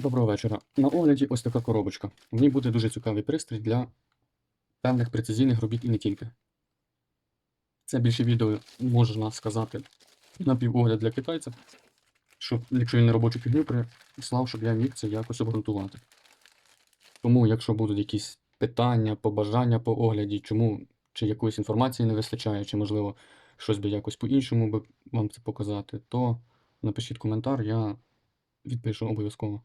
Доброго вечора. На огляді ось така коробочка. В ній буде дуже цікавий пристрій для певних прецизійних робіт і не тільки. Це більше відео, можна сказати, напівогляд для китайця, щоб, якщо він не робочу фігню прислав, щоб я міг це якось обґрунтувати. Тому, якщо будуть якісь питання, побажання по огляді, чому чи якоїсь інформації не вистачає, чи можливо щось би якось по-іншому би вам це показати, то напишіть коментар, я відпишу обов'язково.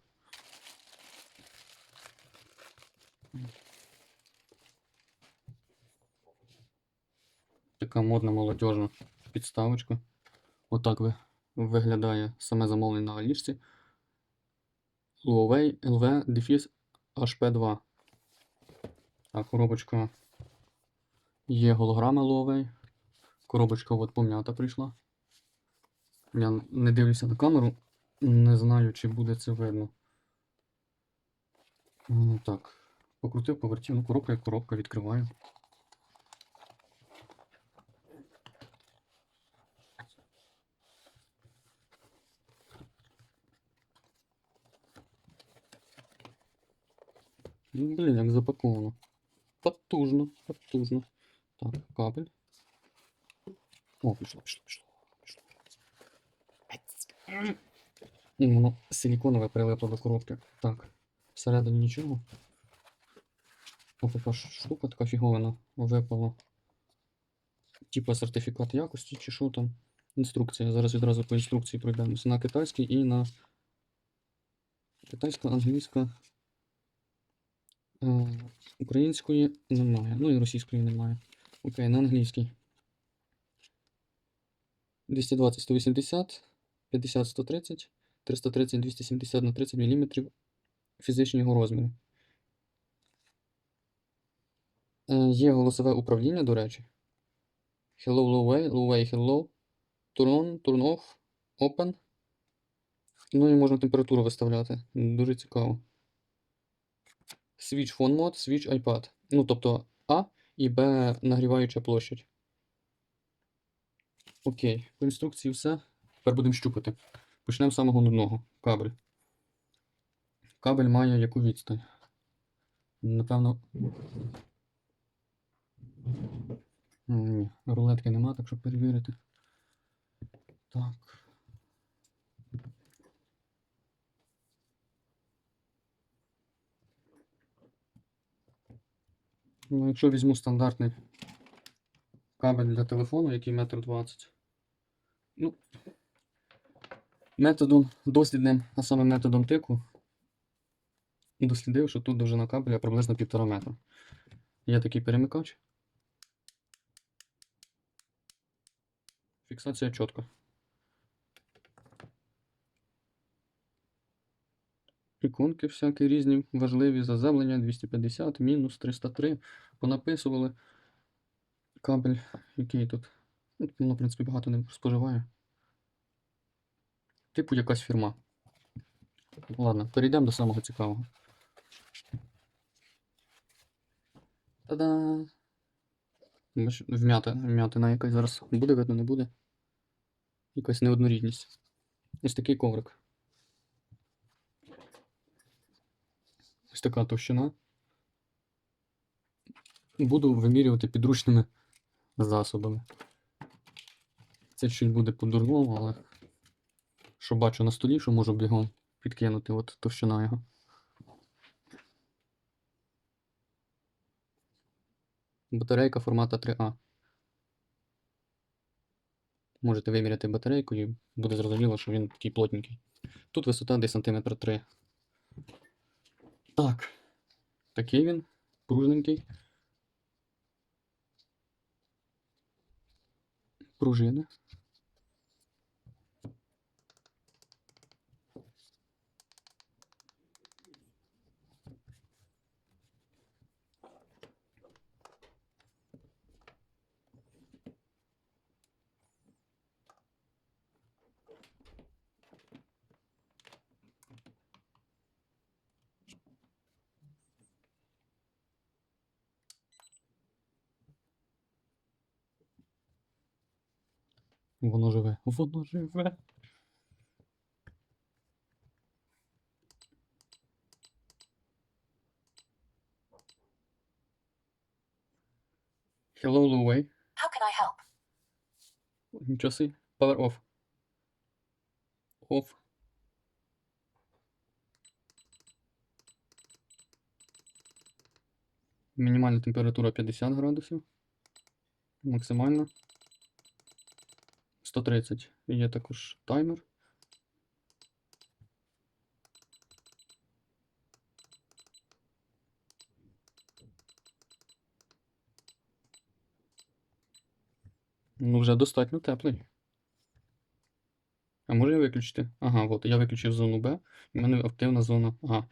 Така модна молодіжна підставочка. Отак ви, виглядає саме замовлення на Алішці. Huawei LV Defis HP2. Так, коробочка є голограма Huawei. Коробочка от пом'ята прийшла. Я не дивлюся на камеру, не знаю, чи буде це видно. Ну, так, покрутив, повертів, ну коробка як коробка, відкриваю. Ну, блін, як запаковано. Потужно, потужно. Так, кабель. О, пішло, пішло, пішло. пішло. І воно силіконове прилипло до коробки. Так, всередині нічого. Ось така ж штука така фіговина випала. Типа сертифікат якості чи що там. Інструкція. Зараз відразу по інструкції пройдемося. На китайській і на китайська, англійська. Е, Української немає. Ну і російської немає. Окей, на англійській. 220 180, 50 130, 330 270 на 30 мм фізичні його розміри. Е, Є голосове управління, до речі. Hello, low way, low way, hello. Turn on, turn off, open. Ну і можна температуру виставляти. Дуже цікаво. Switch phone mode, switch iPad. Ну, тобто А і Б нагріваюча площадь. Окей, по інструкції все. Тепер будемо щупати. Почнемо з самого нудного. Кабель. Кабель має яку відстань? Напевно. Ні, рулетки нема, так щоб перевірити. Так. Ну, якщо візьму стандартний кабель для телефону, який метр двадцять. Ну, методом дослідним, а саме методом тику, дослідив, що тут довжина кабеля приблизно півтора метра. Є такий перемикач. Фіксація чітка. Іконки всякі різні, важливі, заземлення 250, мінус 303. Понаписували кабель, який тут. Ну, в принципі, багато не споживає. Типу якась фірма. Ладно, перейдемо до самого цікавого. Та-да! Вмята, вмятина якась зараз буде видно, не буде. Якась неоднорідність. Ось такий коврик. Ось така товщина. Буду вимірювати підручними засобами. Це чуть буде по-дурному, але що бачу на столі, що можу бігом підкинути, от товщина його. Батарейка формата 3А. Можете виміряти батарейку і буде зрозуміло, що він такий плотненький. Тут висота десь сантиметр 3. Так. Такий він. Пружненький. Пружини. Воно живе. Воно живе. Hello, Louie. How can I help? Нічого си. Power off. Off. Мінімальна температура 50 градусів. Максимальна 130. Є також таймер. Ну, вже достатньо теплий. А може я виключити? Ага, от я виключив зону Б, і в мене активна зона А.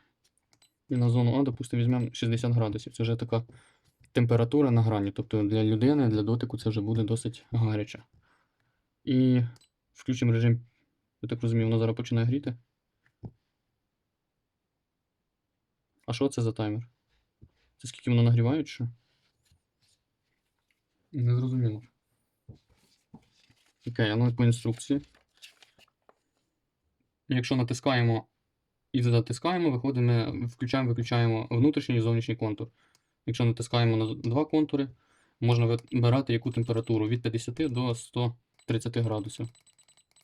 І на зону А, допустимо, візьмемо 60 градусів. Це вже така температура на грані. Тобто для людини, для дотику це вже буде досить гаряче. І включимо режим, я так розумію, воно зараз починає гріти. А що це за таймер? Це скільки воно нагріває, чи що? Не зрозуміло. Окей, а ну по інструкції. Якщо натискаємо і затискаємо, виходимо, включаємо, виключаємо внутрішній і зовнішній контур. Якщо натискаємо на два контури, можна вибирати яку температуру від 50 до 130 градусів.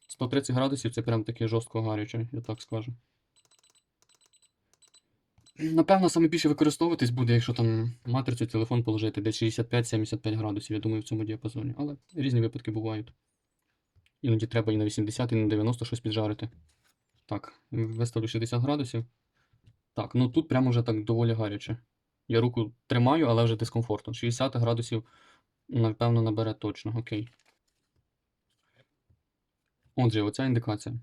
130 градусів це прям таке жорстко гаряче, я так скажу. Напевно, саме більше використовуватись буде, якщо там матрицю телефон положити десь 65-75 градусів, я думаю, в цьому діапазоні. Але різні випадки бувають. Іноді треба і на 80, і на 90 щось піджарити. Так, виставлю 60 градусів. Так, ну тут прямо вже так доволі гаряче. Я руку тримаю, але вже дискомфортно. 60 градусів, напевно, набере точно. Окей. Отже, оця індикація.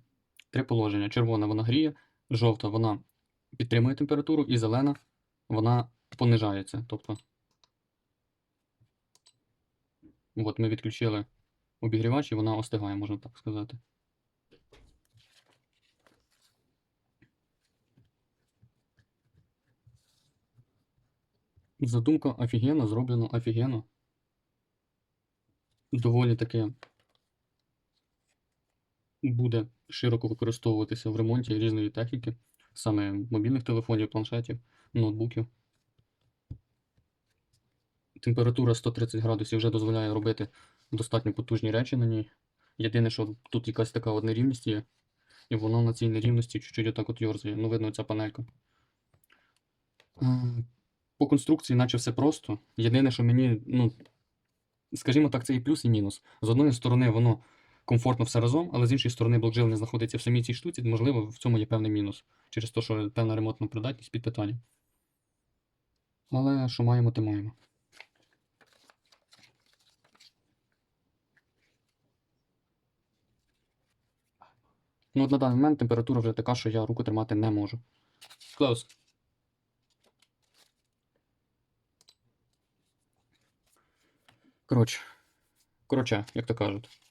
Три положення. Червона вона гріє, жовта вона підтримує температуру, і зелена вона понижається. Тобто. От ми відключили обігрівач і вона остигає, можна так сказати. Задумка офігенна, зроблено офігенно. Доволі таке буде широко використовуватися в ремонті різної техніки, саме мобільних телефонів, планшетів, ноутбуків. Температура 130 градусів вже дозволяє робити достатньо потужні речі на ній. Єдине, що тут якась така от нерівність є, і воно на цій нерівності чуть-чуть отак от йорзає. Ну, видно, ця панелька. По конструкції, наче все просто. Єдине, що мені, ну, скажімо так, це і плюс, і мінус. З одної сторони, воно комфортно все разом, але з іншої сторони, блок живлення знаходиться в самій цій штуці, можливо, в цьому є певний мінус. Через те, що певна ремонтна придатність під питання. Але що маємо, те маємо. Ну, от на даний момент температура вже така, що я руку тримати не можу. Close. Коротше. Коротше, як то кажуть.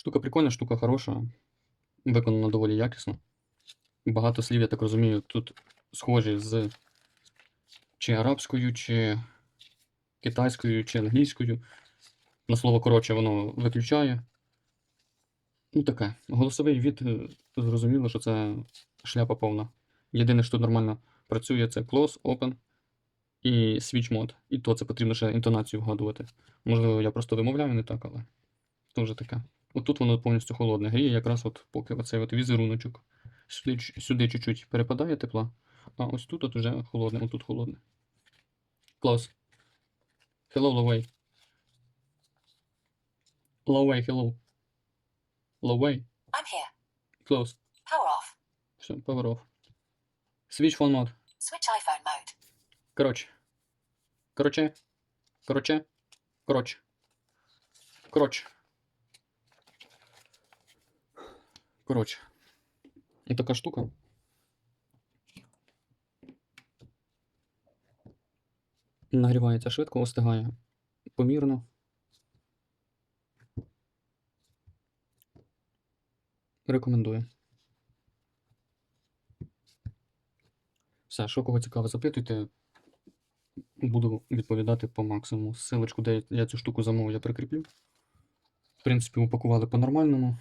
Штука прикольна, штука хороша. Виконана доволі якісно. Багато слів, я так розумію, тут схожі з чи арабською, чи китайською, чи англійською. На слово коротше воно виключає. Ну таке. Голосовий від е, зрозуміло, що це шляпа повна. Єдине, що нормально працює, це close, open і switch mode. І то це потрібно ще інтонацію вгадувати. Можливо, я просто вимовляю не так, але то вже таке. Отут воно повністю холодне. Гріє якраз от поки оцей от візеруночок. Сюди, сюди чуть-чуть перепадає тепла, а ось тут от вже холодне, отут холодне. Close. Hello, Loway. Loway, hello. Loway. I'm here. Close. Power off. Все, power off. Switch phone mode. Switch iPhone mode. Коротше. Коротше. Коротше. Коротше. Коротше. Коротше. І така штука. Нагрівається швидко, остигає помірно. Рекомендую. Все, що кого цікаво, запитуйте. Буду відповідати по максимуму. Силочку, де я цю штуку замовив, я прикріплю. В принципі, упакували по-нормальному.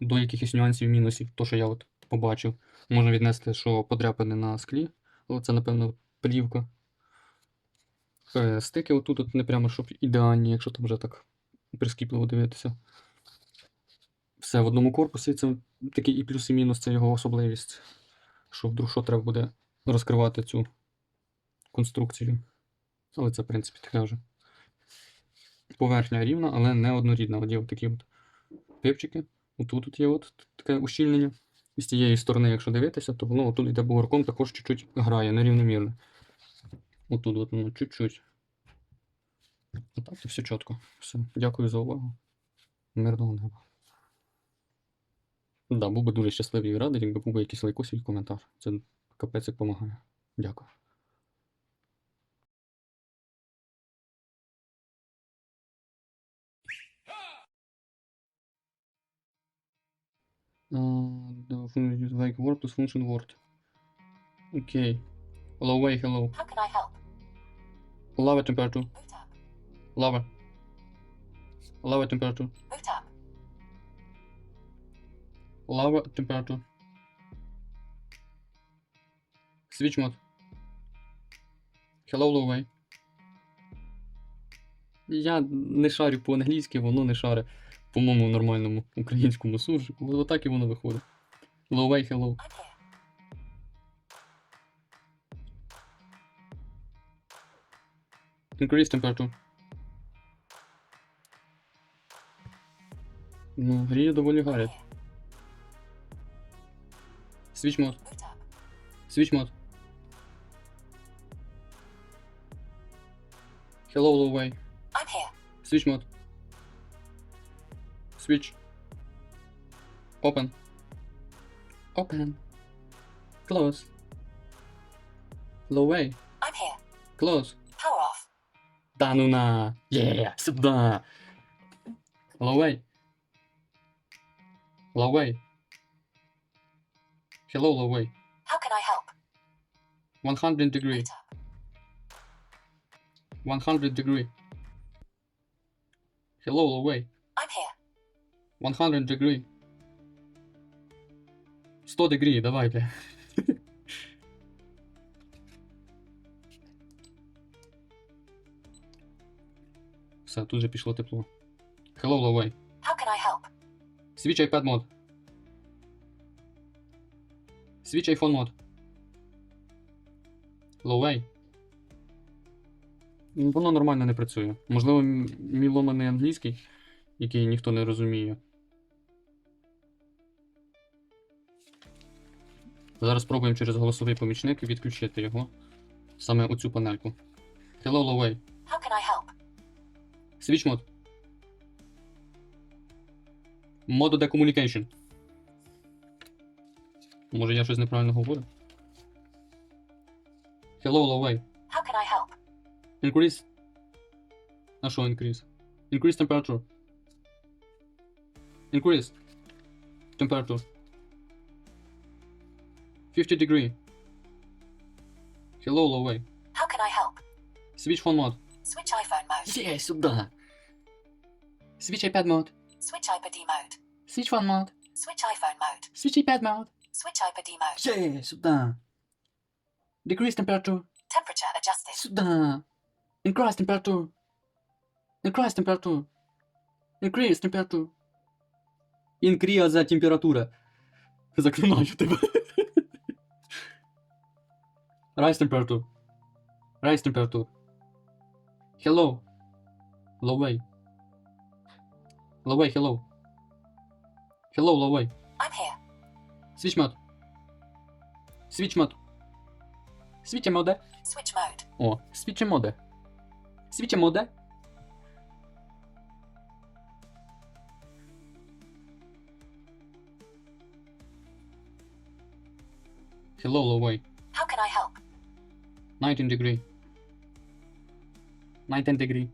До якихось нюансів, мінусів, то, що я от побачив, можна віднести, що подряпини на склі, це, напевно, плівка. Е, Стики отут от не прямо щоб ідеальні, якщо там вже так прискіпливо дивитися. Все в одному корпусі, це такий і плюс, і мінус, це його особливість. Що вдруг що треба буде розкривати цю конструкцію. Але це, в принципі, таке вже. Поверхня рівна, але не однорідна. Є от такі от пипчики. Отут от є от таке ущільнення. І з цієї сторони, якщо дивитися, то воно отут йде бугорком, також чуть-чуть грає, нерівномірно. Отут от воно чуть-чуть. Отак і все чітко. Все. Дякую за увагу. Мирного неба. Да, був би дуже щасливий і радий, якби був би якийсь лайкосик і коментар. Це капець як допомагає. Дякую. Uh, the function like word plus function word. Okay. Hello, way, hello. How can I help? Lower temperature. Boot up. Lower. Lower temperature. Boot up. Lower temperature. Switch mode. Hello, low way. Я не шарю по-англійськи, воно не шаре по моєму нормальному українському суржику. От так і воно виходить. Low way, hello. Increase temperature. Ну, гріє доволі. Switch mode. Switch mode. Hello, low way. I'm here. Switch mode. Switch. Open. Open. Close. Low way. I'm here. Close. Power off. Да ну на. Yeah, сюда. Low way. Low way. Hello, low way. How can I help? 100 degree. Boot up. 100 degree. Hello, low way. I'm here. 100 degree. 100 degree, давайте. Все, тут же пішло тепло. Hello, low. How can I help? Switch iPad mode. Switch iPhone mode. Low Воно нормально не працює. Можливо, мій ломаний англійський, який ніхто не розуміє. Зараз спробуємо через голосовий помічник відключити його. Саме оцю панельку. Hello, low. How can I help? Switch mode. Mode decommunication. Може я щось неправильно говорю? Hello, low. How can I help? Increase. А що increase? Increase temperature. Increase. Temperature. 50 degree. Hello, low way. How can I help? Switch phone mode. Switch iPhone mode. Є, сюди. Switch iPad mode. Switch iPad mode. Switch phone mode. Switch iPhone mode. Switch iPad mode. Switch iPad mode. Є, сюди. Decrease temperature. Temperature adjusted. Сюда. Increase temperature. Increase temperature. Increase temperature. Increase температура. Заклинаю тебе. Rise temperature. Rise temperature. Hello. Loway. Loway, hello. Hello, Loway. I'm here. Switch mode. Switch mode. Switch mode. Switch mode. О, switch mode. Switch mode. Hello, Loway. How can I help? 19 degree. 19 degree.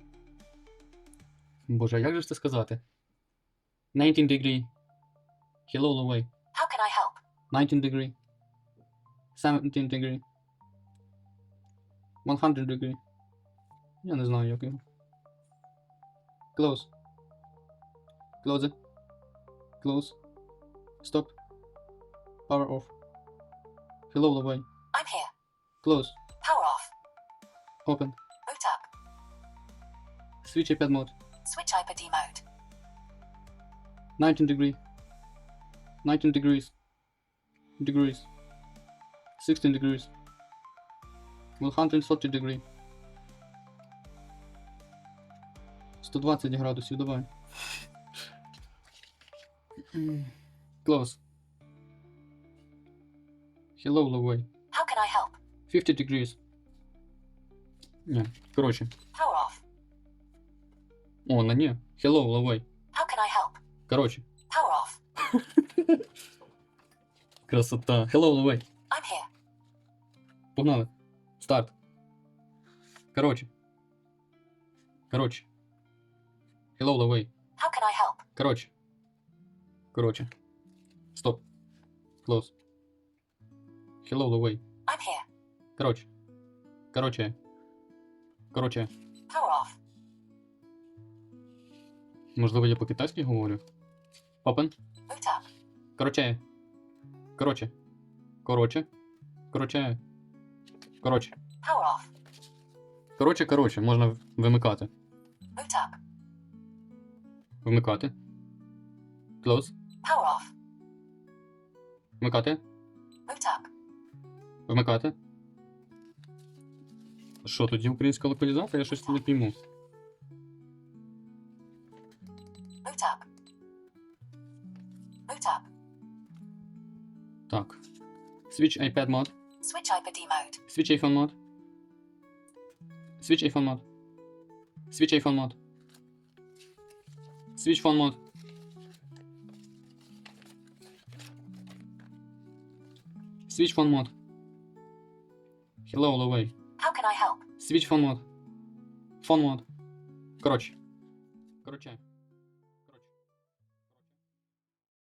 Боже, як же ж це сказати? 19 degree. Hello, low way. How can I help? 19 degree. 17 degree. 100 degree. Я не знаю, як його. Close. Close it. Close. Stop. Power off. Hello, away. I'm here. Close. Power off. Open. Boot up. Switch iPad mode. Switch iPad mode. 19 degree. 19 degrees. Degrees. 16 degrees. 140 degree. 120 градусів, давай. Close. Hello, Loway. How can I help? 50 degrees. Ні, коротше. Power off. О, на ні. Hello, Loway. How can I help? Коротше. Power off. Красота. Hello, Loway. I'm here. Погнали. Старт. Коротше. Коротше. Hello, Loway. How can I help? Коротше. Коротше. Стоп. Close. Hello, Loway. I'm here. Коротше. Коротше. Коротше. Можливо, я по-китайськи говорю. Open. Boot. Короче. Короче. Короче. Короче. Короче. Короче, короче, можна вимикати. Boot up. Вимикати. Close. Off. Вмикати. Вмикати. Що, тоді українська локалізація? Я щось не пійму. Boot up. Boot up. Так. Switch iPad mode. Switch iPad mode. Switch iPhone mode. Switch iPhone mode. Switch iPhone mode. Switch phone mode. Switch phone mode. Hello, Huawei. How can I help? Switch phone mode. Phone mode. Коротше. Коротше.